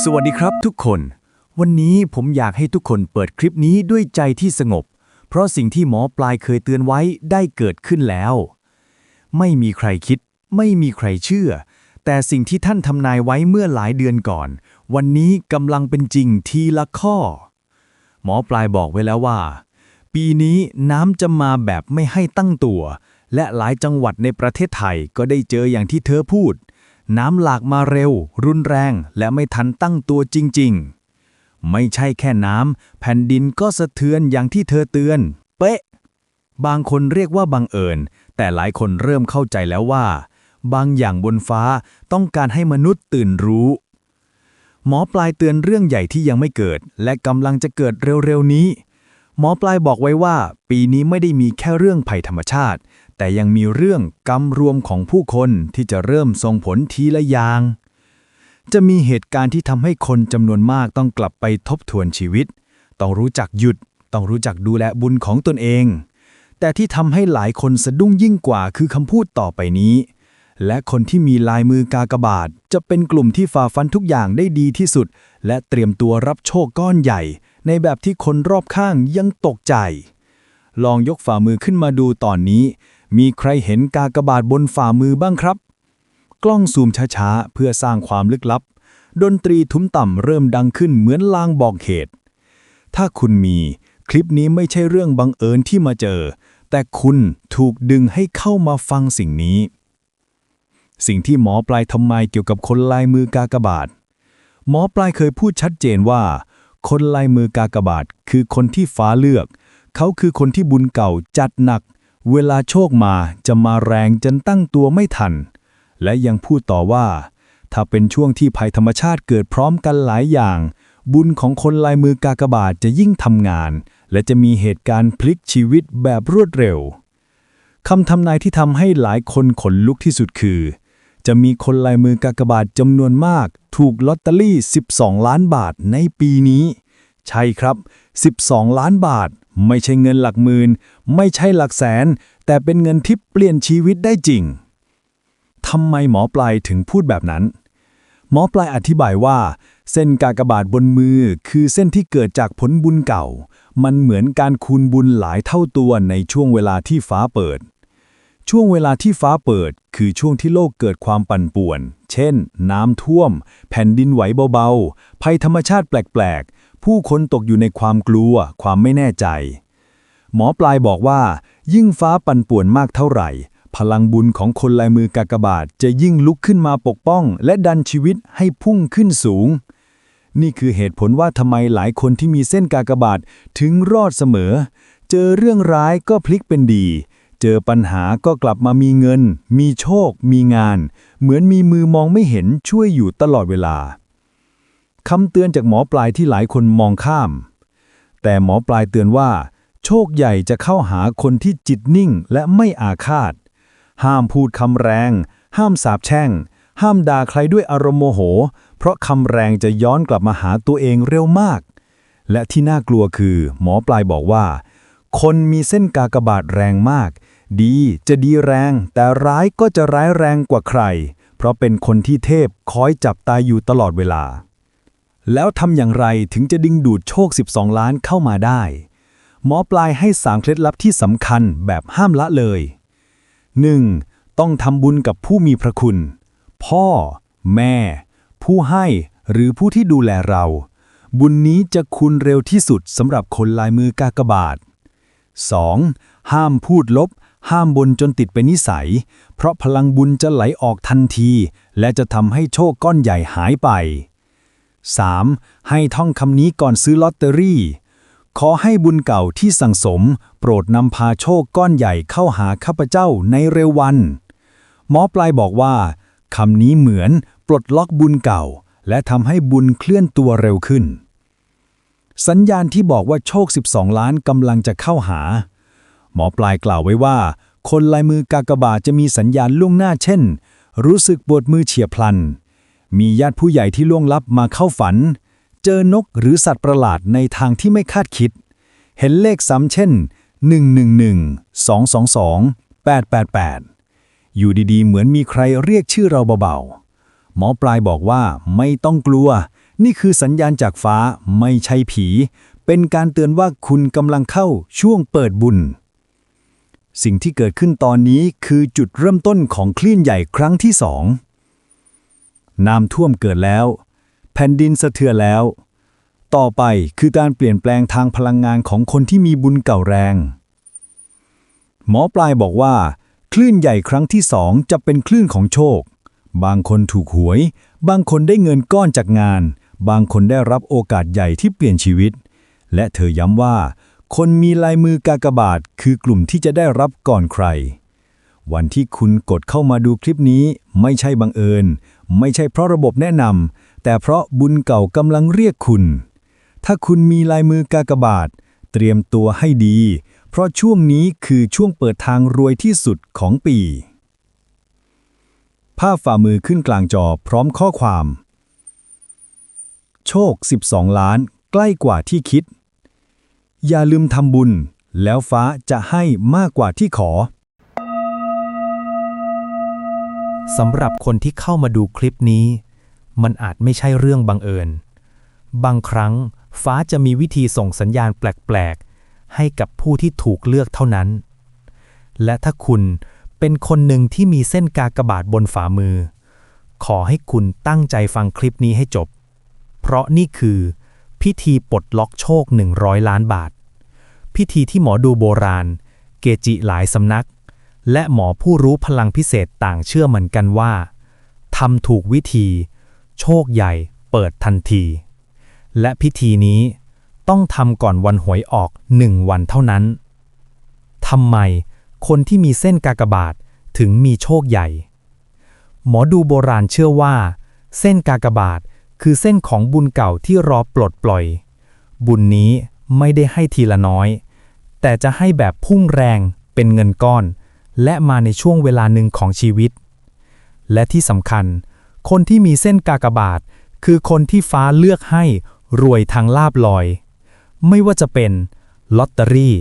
สวัสดีครับทุกคน วันนี้ผมอยากให้ทุกคนเปิดคลิปนี้ด้วยใจที่สงบ เพราะสิ่งที่หมอปลายเคยเตือนไว้ได้เกิดขึ้นแล้ว ไม่มีใครคิด ไม่มีใครเชื่อ แต่สิ่งที่ท่านทำนายไว้เมื่อหลายเดือนก่อน วันนี้กำลังเป็นจริงทีละข้อ หมอปลายบอกไว้แล้วว่า ปีนี้น้ำจะมาแบบไม่ให้ตั้งตัว และหลายจังหวัดในประเทศไทยก็ได้เจออย่างที่เธอพูด น้ำหลากมาเร็ว รุนแรงและไม่ทันตั้งตัวจริง ๆ ไม่ใช่แค่น้ำ แผ่นดินก็สะเทือนอย่างที่เธอเตือน เป๊ะ บางคนเรียกว่าบังเอิญ แต่หลายคนเริ่มเข้าใจแล้วว่า บางอย่างบนฟ้าต้องการให้มนุษย์ตื่นรู้ หมอปลายเตือนเรื่องใหญ่ที่ยังไม่เกิด และกำลังจะเกิดเร็วๆนี้ หมอปลายบอกไว้ว่า ปีนี้ไม่ได้มีแค่เรื่องภัยธรรมชาติ แต่ยังมีเรื่องกรรมรวมของผู้คนที่จะเริ่มส่งผลทีละอย่าง จะมีเหตุการณ์ที่ทำให้คนจำนวนมากต้องกลับไปทบทวนชีวิต ต้องรู้จักหยุด ต้องรู้จักดูแลบุญของตนเอง แต่ที่ทำให้หลายคนสะดุ้งยิ่งกว่าคือคำพูดต่อไปนี้ และคนที่มีลายมือกากบาท จะเป็นกลุ่มที่ฝ่าฟันทุกอย่างได้ดีที่สุด และเตรียมตัวรับโชคก้อนใหญ่ ในแบบที่คนรอบข้างยังตกใจ ลองยกฝ่ามือขึ้นมาดูตอนนี้ มีใครเห็นกากบาทบนฝ่ามือบ้างครับ กล้องซูมช้าๆ เพื่อสร้างความลึกลับ ดนตรีทุ้มต่ำเริ่มดังขึ้นเหมือนลางบอกเหตุ ถ้าคุณมี คลิปนี้ไม่ใช่เรื่องบังเอิญที่มาเจอ แต่คุณถูกดึงให้เข้ามาฟังสิ่งนี้ สิ่งที่หมอปลายทำไมเกี่ยวกับคนลายมือกากบาท หมอปลายเคยพูดชัดเจนว่า คนลายมือกากบาทคือคนที่ฟ้าเลือก เขาคือคนที่บุญเก่าจัดหนัก เวลาโชคมาจะมาแรงจนตั้งตัวไม่ทัน และยังพูดต่อว่า ถ้าเป็นช่วงที่ภัยธรรมชาติเกิดพร้อมกันหลายอย่าง บุญของคนลายมือกากบาทจะยิ่งทำงาน และจะมีเหตุการณ์พลิกชีวิตแบบรวดเร็วคำทำนายที่ทำให้หลายคนขนลุกที่สุดคือ จะมีคนลายมือกากบาทจำนวนมาก ถูกลอตเตอรี่ 12 ล้านบาทในปีนี้ ใช่ครับ 12 ล้านบาท ไม่ใช่เงินหลักหมื่นไม่ใช่หลักแสน แต่เป็นเงินที่เปลี่ยนชีวิตได้จริงทำไมหมอปลายถึงพูดแบบนั้น หมอปลายอธิบายว่า เส้นกากบาทบนมือคือเส้นที่เกิดจากผลบุญเก่า มันเหมือนการคูณบุญหลายเท่าตัวในช่วงเวลาที่ฟ้าเปิด ช่วงเวลาที่ฟ้าเปิด คือช่วงที่โลกเกิดความปั่นป่วน เช่น น้ำท่วม แผ่นดินไหวเบาๆ ภัยธรรมชาติแปลกๆ ผู้คนตกอยู่ในความกลัว ความไม่แน่ใจ หมอปลายบอกว่า ยิ่งฟ้าปั่นป่วนมากเท่าไหร่ พลังบุญของคนลายมือกากบาทจะยิ่งลุกขึ้นมาปกป้อง และดันชีวิตให้พุ่งขึ้นสูง นี่คือเหตุผลว่าทำไมหลายคนที่มีเส้นกากบาทถึงรอดเสมอ เจอเรื่องร้ายก็พลิกเป็นดี เจอปัญหาก็กลับมามีเงิน มีโชค มีงาน เหมือนมีมือมองไม่เห็นช่วยอยู่ตลอดเวลา คำเตือนจากหมอปลายที่หลายคนมองข้าม แต่หมอปลายเตือนว่า โชคใหญ่จะเข้าหาคนที่จิตนิ่งและไม่อาฆาต ห้ามพูดคำแรง ห้ามสาบแช่ง ห้ามด่าใครด้วยอารมณ์โมโห เพราะคำแรงจะย้อนกลับมาหาตัวเองเร็วมาก และที่น่ากลัวคือ หมอปลายบอกว่า คนมีเส้นกากบาทแรงมาก ดีจะดีแรง แต่ร้ายก็จะร้ายแรงกว่าใคร เพราะเป็นคนที่เทพคอยจับตายอยู่ตลอดเวลา แล้วทำอย่างไรถึงจะดึงดูดโชค 12 ล้านเข้ามาได้ หมอปลายให้สามเคล็ดลับที่สำคัญแบบห้ามละเลย 1. ต้องทำบุญกับผู้มีพระคุณ พ่อ แม่ ผู้ให้หรือผู้ที่ดูแลเรา บุญนี้จะคุณเร็วที่สุดสำหรับคนลายมือกากบาท 2. ห้ามพูดลบ ห้ามบนจนติดเป็นนิสัย เพราะพลังบุญจะไหลออกทันที และจะทำให้โชคก้อนใหญ่หายไป 3. ให้ท่องคำนี้ก่อนซื้อลอตเตอรี่ ขอให้บุญเก่าที่สั่งสม โปรดนำพาโชคก้อนใหญ่เข้าหาข้าพเจ้าในเร็ววัน หมอปลายบอกว่าคำนี้เหมือนปลดล็อกบุญเก่า และทำให้บุญเคลื่อนตัวเร็วขึ้น สัญญาณที่บอกว่าโชค 12 ล้านกำลังจะเข้าหา หมอปลายกล่าวไว้ว่า คนลายมือกากบาทจะมีสัญญาณล่วงหน้าเช่น รู้สึกปวดมือเฉียบพลัน มีญาติผู้ใหญ่ที่ล่วงลับมาเข้าฝัน เจอนกหรือสัตว์ประหลาดในทางที่ไม่คาดคิด เห็นเลขซ้ำเช่น 111 222 888 อยู่ดีๆ เหมือนมีใครเรียกชื่อเราเบาๆ หมอปลายบอกว่าไม่ต้องกลัว นี่คือสัญญาณจากฟ้าไม่ใช่ผี เป็นการเตือนว่าคุณกำลังเข้าช่วงเปิดบุญ สิ่งที่เกิดขึ้นตอนนี้คือจุดเริ่มต้นของคลื่นใหญ่ครั้งที่สอง น้ำท่วมเกิดแล้ว แผ่นดินสะเทือนแล้ว ต่อไปคือการเปลี่ยนแปลงทางพลังงานของคนที่มีบุญเก่าแรง หมอปลายบอกว่า คลื่นใหญ่ครั้งที่สองจะเป็นคลื่นของโชค บางคนถูกหวย บางคนได้เงินก้อนจากงาน บางคนได้รับโอกาสใหญ่ที่เปลี่ยนชีวิต และเธอย้ำว่า คนมีลายมือกากบาทคือกลุ่มที่จะได้รับก่อนใคร วันที่คุณกดเข้ามาดูคลิปนี้ไม่ใช่บังเอิญ ไม่ใช่เพราะระบบแนะนำแต่เพราะบุญเก่ากำลังเรียกคุณ ถ้าคุณมีลายมือกากบาท เตรียมตัวให้ดี เพราะช่วงนี้คือช่วงเปิดทางรวยที่สุดของปี ภาพฝ่ามือขึ้นกลางจอพร้อมข้อความ โชค 12 ล้าน ใกล้กว่าที่คิด อย่าลืมทำบุญ แล้วฟ้าจะให้มากกว่าที่ขอ สำหรับคนที่เข้ามาดูคลิปนี้ มันอาจไม่ใช่เรื่องบังเอิญ บางครั้งฟ้าจะมีวิธีส่งสัญญาณแปลก ๆ ให้กับผู้ที่ถูกเลือกเท่านั้น และถ้าคุณเป็นคนหนึ่งที่มีเส้นกากบาทบนฝ่ามือ ขอให้คุณตั้งใจฟังคลิปนี้ให้จบ เพราะนี่คือ พิธีปลดล็อกโชค 100 ล้านบาท พิธีที่หมอดูโบราณ เกจิหลายสำนัก และหมอผู้รู้พลังพิเศษต่างเชื่อเหมือนกันว่าทำถูกวิธี โชคใหญ่เปิดทันที และพิธีนี้ต้องทำก่อนวันหวยออกหนึ่งวันเท่านั้นทำไมคนที่มีเส้นกากบาทถึงมีโชคใหญ่ หมอดูโบราณเชื่อว่า เส้นกากบาทคือเส้นของบุญเก่าที่รอปลดปล่อย บุญนี้ไม่ได้ให้ทีละน้อย แต่จะให้แบบพุ่งแรงเป็นเงินก้อน และมาในช่วงเวลาหนึ่งของชีวิต และที่สำคัญ คนที่มีเส้นกากบาท คือคนที่ฟ้าเลือกให้รวยทางลาบลอย ไม่ว่าจะเป็นลอตเตอรี่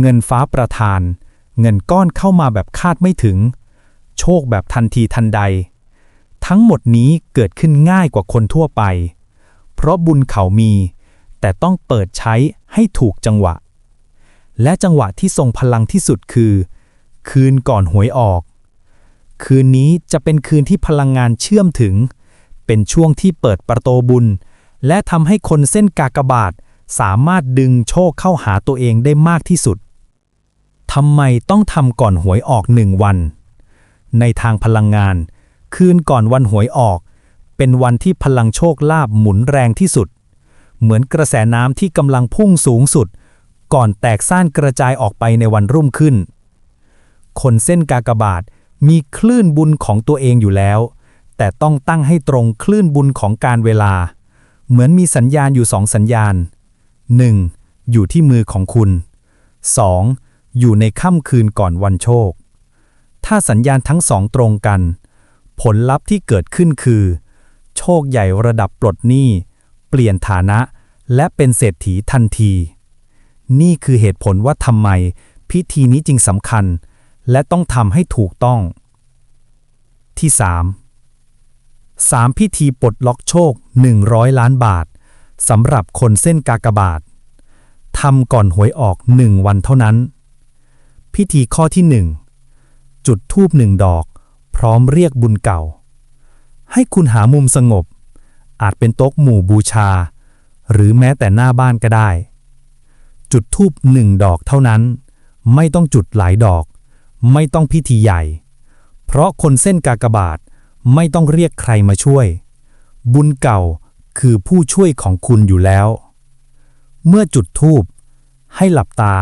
เงินฟ้าประทาน เงินก้อนเข้ามาแบบคาดไม่ถึง โชคแบบทันทีทันใด ทั้งหมดนี้เกิดขึ้นง่ายกว่าคนทั่วไป เพราะบุญเขามี แต่ต้องเปิดใช้ให้ถูกจังหวะ และจังหวะที่ทรงพลังที่สุดคือ คืนก่อนหวยออก คืนนี้จะเป็นคืนที่พลังงานเชื่อมถึง เป็นช่วงที่เปิดประตูบุญ และทำให้คนเส้นกากบาทสามารถดึงโชคเข้าหาตัวเองได้มากที่สุดทำไมต้องทำก่อนหวยออกหนึ่งวัน ในทางพลังงาน คืนก่อนวันหวยออก เป็นวันที่พลังโชคลาภหมุนแรงที่สุด เหมือนกระแสน้ำที่กำลังพุ่งสูงสุด ก่อนแตกซ่านกระจายออกไปในวันรุ่งขึ้น คนเส้นกากบาทมีคลื่นบุญของตัวเองอยู่แล้ว แต่ต้องตั้งให้ตรงคลื่นบุญของการเวลา เหมือนมีสัญญาณอยู่สองสัญญาณ 1. อยู่ที่มือของคุณ 2. อยู่ในค่ำคืนก่อนวันโชค ถ้าสัญญาณทั้งสองตรงกัน ผลลัพธ์ที่เกิดขึ้นคือ โชคใหญ่ระดับปลดหนี้เปลี่ยนฐานะและเป็นเศรษฐีทันที นี่คือเหตุผลว่าทำไมพิธีนี้จึงสำคัญ และต้องทำให้ถูกต้อง ที่ 3. 3. พิธีปลดล็อกโชค 100 ล้านบาทสำหรับคนเส้นกากบาททำก่อนหวยออกหนึ่งวันเท่านั้น พิธีข้อที่1จุดทูบหนึ่งดอก พร้อมเรียกบุญเก่า ให้คุณหามุมสงบ อาจเป็นโต๊ะหมู่บูชา หรือแม้แต่หน้าบ้านก็ได้ จุดทูบหนึ่งดอกเท่านั้น ไม่ต้องจุดหลายดอก ไม่ต้องพิธีใหญ่ เพราะคนเส้นกากบาทไม่ต้องเรียกใครมาช่วย บุญเก่าคือผู้ช่วยของคุณอยู่แล้ว เมื่อจุดทูบให้หลับตา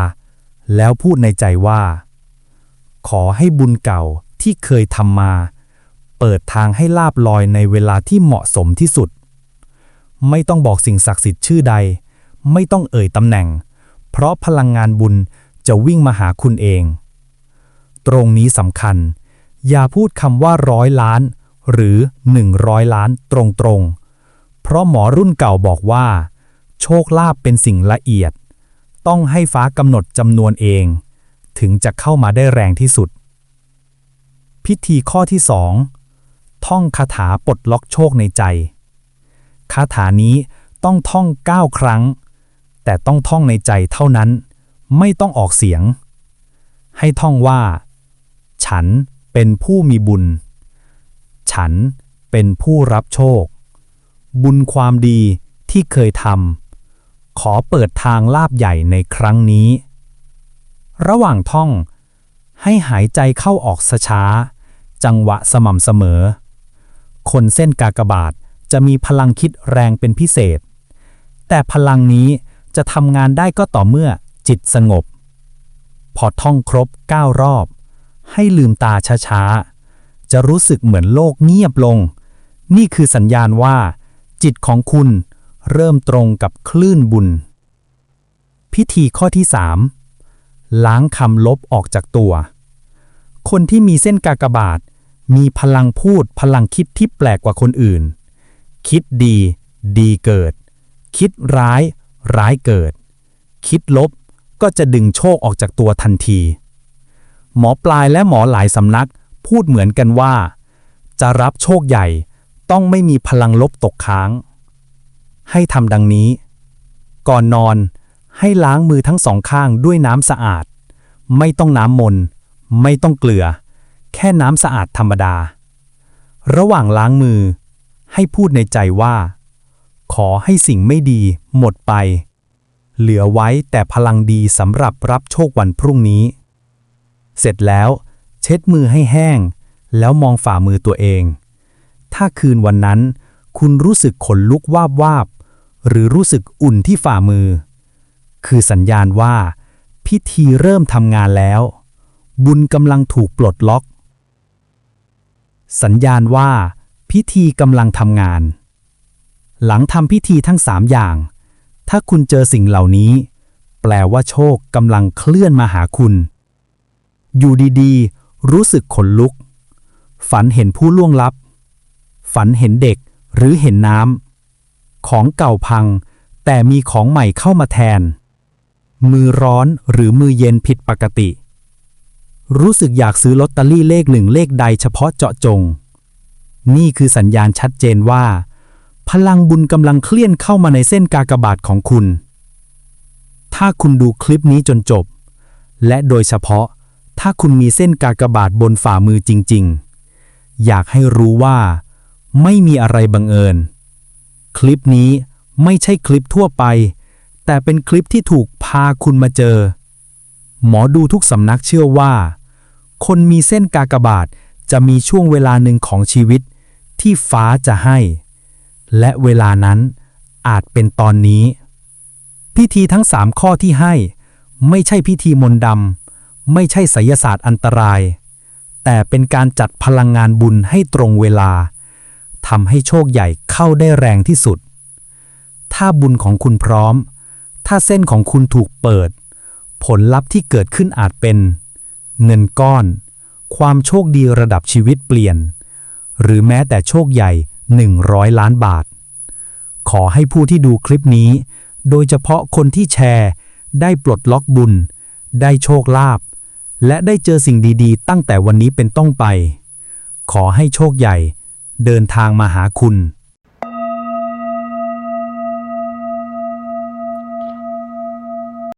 แล้วพูดในใจว่า ขอให้บุญเก่าที่เคยทำมา เปิดทางให้ลาบลอยในเวลาที่เหมาะสมที่สุด ไม่ต้องบอกสิ่งศักดิ์สิทธิ์ชื่อใด ไม่ต้องเอ่ยตำแหน่ง เพราะพลังงานบุญจะวิ่งมาหาคุณเอง ตรงนี้สำคัญ อย่าพูดคำว่าร้อยล้าน หรือหนึ่งร้อยล้านตรงๆ เพราะหมอรุ่นเก่าบอกว่า โชคลาภเป็นสิ่งละเอียด ต้องให้ฟ้ากำหนดจำนวนเอง ถึงจะเข้ามาได้แรงที่สุด พิธีข้อที่สองท่องคาถาปลดล็อกโชคในใจ คาถานี้ต้องท่อง 9 ครั้ง แต่ต้องท่องในใจเท่านั้น ไม่ต้องออกเสียง ให้ท่องว่า ฉันเป็นผู้มีบุญ ฉันเป็นผู้รับโชค บุญความดีที่เคยทำขอเปิดทางลาบใหญ่ในครั้งนี้ ระหว่างท่อง ให้หายใจเข้าออกช้า จังหวะสม่ำเสมอ คนเส้นกากบาทจะมีพลังคิดแรงเป็นพิเศษ แต่พลังนี้จะทำงานได้ก็ต่อเมื่อจิตสงบ พอท่องครบ 9 รอบ ให้ลืมตาช้าๆ จะรู้สึกเหมือนโลกเงียบลง นี่คือสัญญาณว่า จิตของคุณเริ่มตรงกับคลื่นบุญ พิธีข้อที่3ล้างคำลบออกจากตัว คนที่มีเส้นกากบาท มีพลังพูดพลังคิดที่แปลกกว่าคนอื่น คิดดี ดีเกิด คิดร้าย ร้ายเกิด คิดลบก็จะดึงโชคออกจากตัวทันที หมอปลายและหมอหลายสำนักพูดเหมือนกันว่า จะรับโชคใหญ่ต้องไม่มีพลังลบตกค้าง ให้ทำดังนี้ ก่อนนอนให้ล้างมือทั้งสองข้างด้วยน้ำสะอาด ไม่ต้องน้ำมน ไม่ต้องเกลือ แค่น้ำสะอาดธรรมดา ระหว่างล้างมือ ให้พูดในใจว่า ขอให้สิ่งไม่ดีหมดไป เหลือไว้แต่พลังดีสำหรับรับโชควันพรุ่งนี้ เสร็จแล้วเช็ดมือให้แห้ง แล้วมองฝ่ามือตัวเอง ถ้าคืนวันนั้น คุณรู้สึกขนลุกวาบวาบ หรือรู้สึกอุ่นที่ฝ่ามือ คือสัญญาณว่า พิธีเริ่มทำงานแล้ว บุญกำลังถูกปลดล็อก สัญญาณว่า พิธีกำลังทำงาน หลังทำพิธีทั้งสามอย่าง ถ้าคุณเจอสิ่งเหล่านี้ แปลว่าโชคกำลังเคลื่อนมาหาคุณ อยู่ดีๆ รู้สึกขนลุก ฝันเห็นผู้ล่วงลับ ฝันเห็นเด็กหรือเห็นน้ำ ของเก่าพัง แต่มีของใหม่เข้ามาแทน มือร้อนหรือมือเย็นผิดปกติ รู้สึกอยากซื้อลอตเตอรี่เลขหนึ่งเลขใดเฉพาะเจาะจง นี่คือสัญญาณชัดเจนว่า พลังบุญกำลังเคลื่อนเข้ามาในเส้นกากบาทของคุณ ถ้าคุณดูคลิปนี้จนจบ และโดยเฉพาะ ถ้าคุณมีเส้นกากบาทบนฝ่ามือจริง ๆ อยากให้รู้ว่า ไม่มีอะไรบังเอิญ คลิปนี้ไม่ใช่คลิปทั่วไป แต่เป็นคลิปที่ถูกพาคุณมาเจอ หมอดูทุกสำนักเชื่อว่า คนมีเส้นกากบาทจะมีช่วงเวลาหนึ่งของชีวิต ที่ฟ้าจะให้ และเวลานั้นอาจเป็นตอนนี้ พิธีทั้งสามข้อที่ให้ ไม่ใช่พิธีมนต์ดำ ไม่ใช่ไสยศาสตร์อันตราย แต่เป็นการจัดพลังงานบุญให้ตรงเวลาทำให้โชคใหญ่เข้าได้แรงที่สุด ถ้าบุญของคุณพร้อม ถ้าเส้นของคุณถูกเปิด ผลลัพธ์ที่เกิดขึ้นอาจเป็น เงินก้อน ความโชคดีระดับชีวิตเปลี่ยน หรือแม้แต่โชคใหญ่ 100 ล้านบาท ขอให้ผู้ที่ดูคลิปนี้ โดยเฉพาะคนที่แชร์ ได้ปลดล็อกบุญ ได้โชคลาภ และได้เจอสิ่งดีๆ ตั้งแต่วันนี้เป็นต้นไป ขอให้โชคใหญ่ เดินทางมาหาคุณ